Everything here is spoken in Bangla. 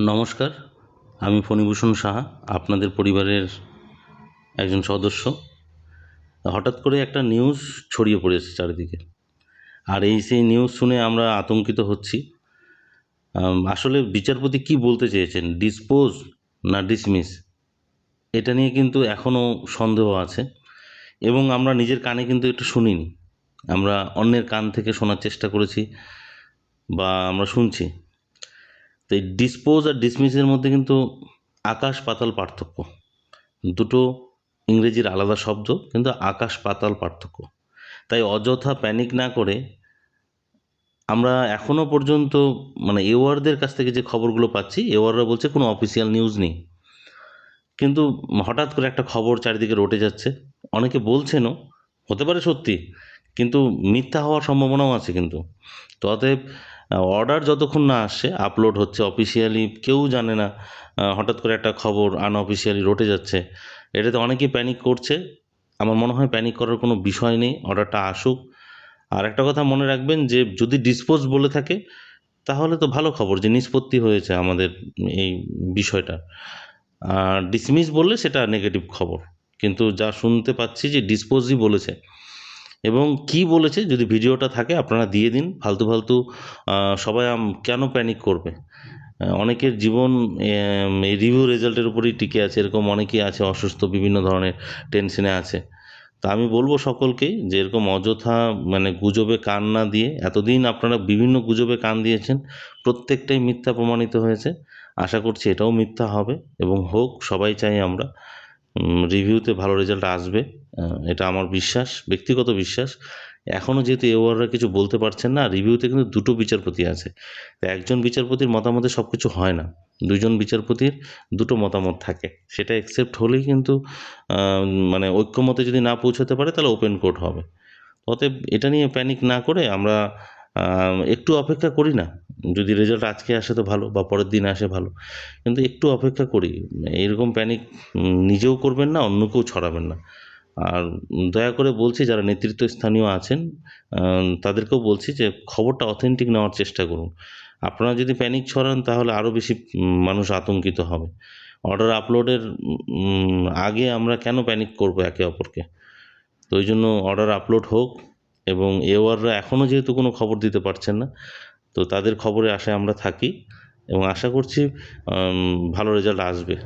নমস্কার, আমি ফণিভূষণ সাহা, আপনাদের পরিবারের একজন সদস্য। হঠাৎ করে একটা নিউজ ছড়িয়ে পড়েছে চারিদিকে। আর এই সেই নিউজ শুনে আমরা আতঙ্কিত হচ্ছি। আসলে বিচারপতি কি বলতে চেয়েছেন? ডিসপোজ না ডিসমিস? এটা নিয়ে কিন্তু এখনও সন্দেহ আছে। এবং আমরা নিজের কানে কিন্তু একটু শুনিনি। আমরা অন্যের কান থেকে শোনার চেষ্টা করেছি বা আমরা শুনছি। তো এই ডিসপোজ আর ডিসমিসের মধ্যে কিন্তু আকাশ পাতাল পার্থক্য। দুটো ইংরেজির আলাদা শব্দ, কিন্তু আকাশ পাতাল পার্থক্য। তাই অযথা প্যানিক না করে আমরা এখনও পর্যন্ত মানে এওয়ারদের কাছ থেকে যে খবরগুলো পাচ্ছি, এওয়াররা বলছে কোনো অফিসিয়াল নিউজ নেই। কিন্তু হঠাৎ করে একটা খবর চারিদিকে রটে যাচ্ছে। অনেকে বলছেনও, হতে পারে সত্যি, কিন্তু মিথ্যা হওয়ার সম্ভাবনাও আছে কিন্তু। তো অতএব অর্ডার যতক্ষণ না আসছে আপলোড হচ্ছে অফিসিয়ালি কেউ জানে না হঠাৎ করে একটা খবর আনঅফিসিয়ালি রটে যাচ্ছে। এটাতে অনেকেই প্যানিক করছে। আমার মনে হয় প্যানিক করার কোনো বিষয় নেই অর্ডারটা আসুক। আর একটা কথা মনে রাখবেন যে, যদি ডিসপোজ বলে থাকে, তাহলে তো ভালো খবর যে, নিষ্পত্তি হয়েছে আমাদের এই বিষয়টা। আর ডিসমিস বললে সেটা নেগেটিভ খবর। কিন্তু যা শুনতে পাচ্ছি যে ডিসপোজই বলেছে এবং কি বলেছে যদি ভিডিওটা থাকে আপনারা দিয়ে দিন, ফালতু ফালতু সবাই কেন প্যানিক করবে? অনেকের জীবন এই রিভিউ রেজাল্টের উপরেই টিকে আছে, এরকম অনেকেই আছে অসুস্থ, বিভিন্ন ধরনের টেনশনে আছে। তা আমি বলব সকলকেই যে এরকম অযথা মানে গুজবে কান না দিয়ে, এতদিন আপনারা বিভিন্ন গুজবে কান দিয়েছেন, প্রত্যেকটাই মিথ্যা প্রমাণিত হয়েছে। আশা করছি এটাও মিথ্যা হবে এবং হোক, সবাই চাই আমরা রিভিউতে ভালো রেজাল্ট আসবে। এটা আমার বিশ্বাস, ব্যক্তিগত বিশ্বাস। এখনও যেহেতু এওয়াররা কিছু বলতে পারছেন না, রিভিউতে কিন্তু দুটো বিচারপতি আছে। একজন বিচারপতির মতামতে সব কিছু হয় না, দুজন বিচারপতির দুটো মতামত থাকে। সেটা অ্যাকসেপ্ট হলেই কিন্তু মানে ঐক্যমতে যদি না পৌঁছাতে পারে, তাহলে ওপেন কোর্ট হবে। অতএব এটা নিয়ে প্যানিক না করে আমরা একটু অপেক্ষা করি না। যদি রেজাল্ট আজকে আসে তো ভালো, বা পরের দিন আসে ভালো। কিন্তু একটু অপেক্ষা করি। এইরকম প্যানিক নিজেও করবেন না, অন্যকেও ছড়াবেন না। আর দয়া করে বলছি, যারা নেতৃত্ব স্থানীয় আছেন তাদেরকেও বলছি যে খবরটা অথেন্টিক নেওয়ার চেষ্টা করুন। আপনারা যদি প্যানিক ছড়ান, তাহলে আরও বেশি মানুষ আতঙ্কিত হবে। অর্ডার আপলোডের আগে আমরা কেন প্যানিক করব একে অপরকে? তো ওই জন্য অর্ডার আপলোড হোক এবং এওয়াররা এখনও যেহেতু কোনো খবর দিতে পারছেন না, তো তাদের খবরে আশায় আমরা থাকি এবং আশা করছি ভালো রেজাল্ট আসবে।